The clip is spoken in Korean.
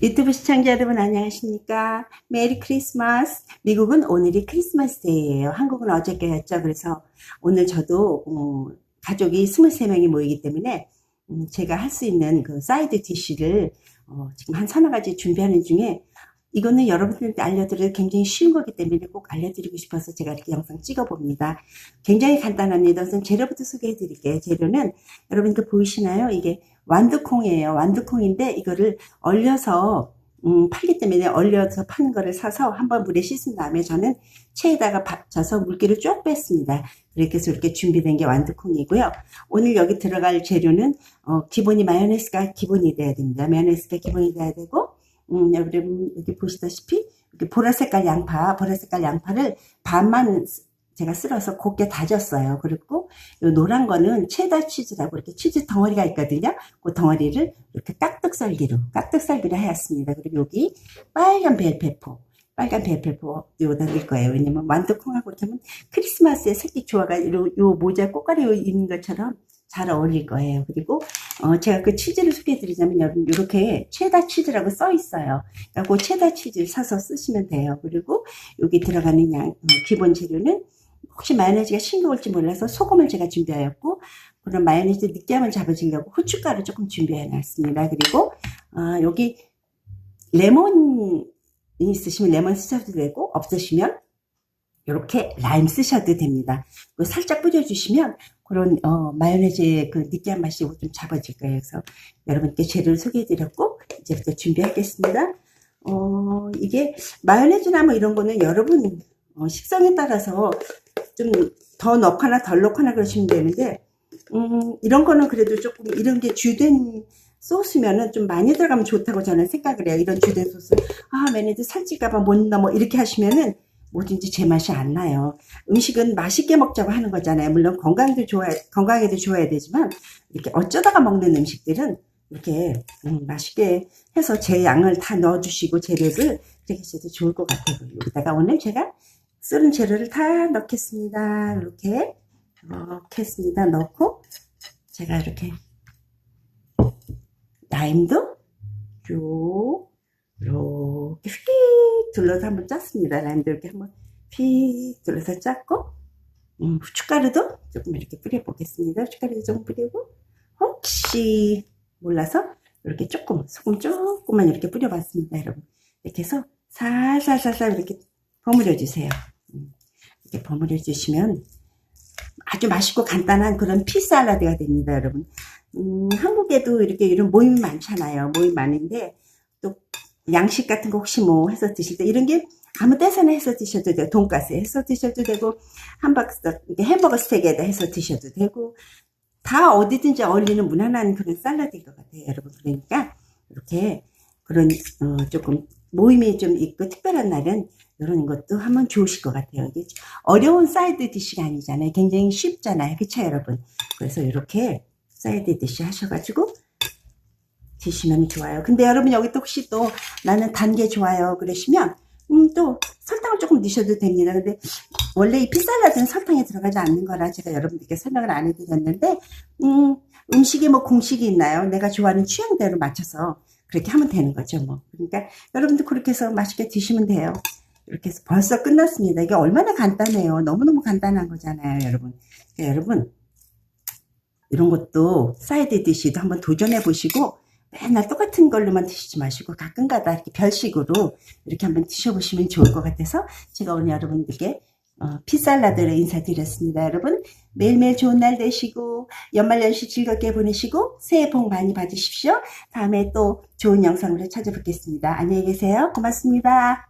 유튜브 시청자 여러분 안녕하십니까? 메리 크리스마스. 미국은 오늘이 크리스마스 데이예요. 한국은 어저께였죠. 그래서 오늘 저도 어, 가족이 23명이 모이기 때문에 음, 제가 할 수 있는 그 사이드 디쉬를 어, 지금 한 서너 가지 준비하는 중에 이거는 여러분들한테 알려드릴 굉장히 쉬운 거기 때문에 꼭 알려드리고 싶어서 제가 이렇게 영상 찍어봅니다. 굉장히 간단합니다. 우선 재료부터 소개해 드릴게요. 재료는 여러분들 보이시나요? 이게 완두콩이에요. 완두콩인데 이거를 얼려서 음, 팔기 때문에 얼려서 파는 거를 사서 한번 물에 씻은 다음에 저는 체에다가 받쳐서 물기를 쭉 뺐습니다. 그렇게 해서 이렇게 준비된 게 완두콩이고요. 오늘 여기 들어갈 재료는 어, 기본이 마요네즈가 기본이 돼야 됩니다. 마요네즈가 기본이 돼야 되고 음, 여러분 여기 보시다시피 이렇게 보라색깔 양파, 보라색깔 양파를 반만 제가 쓸어서 곱게 다졌어요. 그리고 이 노란 거는 체다 치즈라고 이렇게 치즈 덩어리가 있거든요. 그 덩어리를 이렇게 깍둑썰기로 깍둑썰기로 하였습니다. 그리고 여기 빨간 벨페퍼 빨간 벨페퍼 요다 넣을 거예요. 왜냐면 완두콩하고 이렇게 하면 크리스마스에 색이 좋아가 요, 요 모자 꽃가루 있는 것처럼 잘 어울릴 거예요. 그리고 어, 제가 그 치즈를 소개해 드리자면 여러분 이렇게 체다 치즈라고 써 있어요. 그러니까 그 체다 치즈를 사서 쓰시면 돼요. 그리고 여기 들어가는 양 어, 기본 재료는 혹시 마요네즈가 싱거울지 몰라서 소금을 제가 준비하였고 그런 마요네즈 느끼함을 잡아주려고 후춧가루 조금 준비해 놨습니다. 그리고 어, 여기 레몬이 있으시면 레몬 쓰셔도 되고 없으시면 이렇게 라임 쓰셔도 됩니다. 살짝 뿌려주시면 그런 어, 마요네즈의 그 느끼한 맛이 좀 잡아질 거예요. 그래서 여러분께 재료를 소개해드렸고 이제부터 준비하겠습니다. 어, 이게 마요네즈나 뭐 이런 거는 여러분 어, 식성에 따라서 좀 더 넣거나 덜 넣거나 그러시면 되는데 음, 이런 거는 그래도 조금 이런 게 주된 소스면은 좀 많이 들어가면 좋다고 저는 생각을 해요. 이런 주된 소스. 아, 마요네즈 살찔까봐 못 넣어. 이렇게 하시면은 뭐든지 제 맛이 안 나요. 음식은 맛있게 먹자고 하는 거잖아요. 물론 건강도 좋아, 건강에도 좋아야 되지만, 이렇게 어쩌다가 먹는 음식들은 이렇게 음, 맛있게 해서 제 양을 다 넣어주시고 재료를 그렇게 해도 좋을 것 같아요. 여기다가 오늘 제가 쓰는 재료를 다 넣겠습니다. 이렇게 했습니다. 넣고 제가 이렇게 라임도 요 이렇게 휙 둘러서 한번 짰습니다. 라임도 이렇게 한번 휙 둘러서 짰고 음, 후춧가루도 조금 이렇게 뿌려보겠습니다. 후춧가루도 조금 뿌리고 혹시 몰라서 이렇게 조금 소금 조금만 이렇게 뿌려봤습니다. 여러분 이렇게 해서 살살살살 이렇게 버무려 주세요. 음, 이렇게 버무려 주시면 아주 맛있고 간단한 그런 피살라드가 됩니다, 여러분. 음, 한국에도 이렇게 이런 모임이 많잖아요. 모임 많은데 또 양식 같은 거 혹시 뭐 해서 드실 때 이런 게 아무 때서나 해서 드셔도 되고 돈가스 해서 드셔도 되고 함박스 햄버거 스테이크에다 해서 드셔도 되고 다 어디든지 어울리는 무난한 그런 샐러드인 것 같아요, 여러분. 그러니까 이렇게 그런 어, 조금 모임이 좀 있고 특별한 날은 이런 것도 하면 좋으실 것 같아요. 이게 어려운 사이드 디시가 아니잖아요. 굉장히 쉽잖아요. 그쵸 여러분? 그래서 이렇게 사이드 디시 하셔가지고 드시면 좋아요. 근데 여러분 여기 또 혹시 또 나는 단 게 좋아요 그러시면 음, 또 설탕을 조금 넣으셔도 됩니다. 근데 원래 이 피살라드는 설탕이 들어가지 않는 거라 제가 여러분들께 설명을 안 해드렸는데 음, 음식에 뭐 공식이 있나요? 내가 좋아하는 취향대로 맞춰서 그렇게 하면 되는 거죠. 뭐. 그러니까 여러분들 그렇게 해서 맛있게 드시면 돼요. 이렇게 해서 벌써 끝났습니다. 이게 얼마나 간단해요. 너무너무 간단한 거잖아요, 여러분. 그러니까 여러분, 이런 것도 사이드 디시도 한번 도전해 보시고 맨날 똑같은 걸로만 드시지 마시고 가끔가다 이렇게 별식으로 이렇게 한번 드셔보시면 좋을 것 같아서 제가 오늘 여러분들께 어, 피살라드를 인사드렸습니다. 여러분 매일매일 좋은 날 되시고 연말연시 즐겁게 보내시고 새해 복 많이 받으십시오. 다음에 또 좋은 영상으로 찾아뵙겠습니다. 안녕히 계세요. 고맙습니다.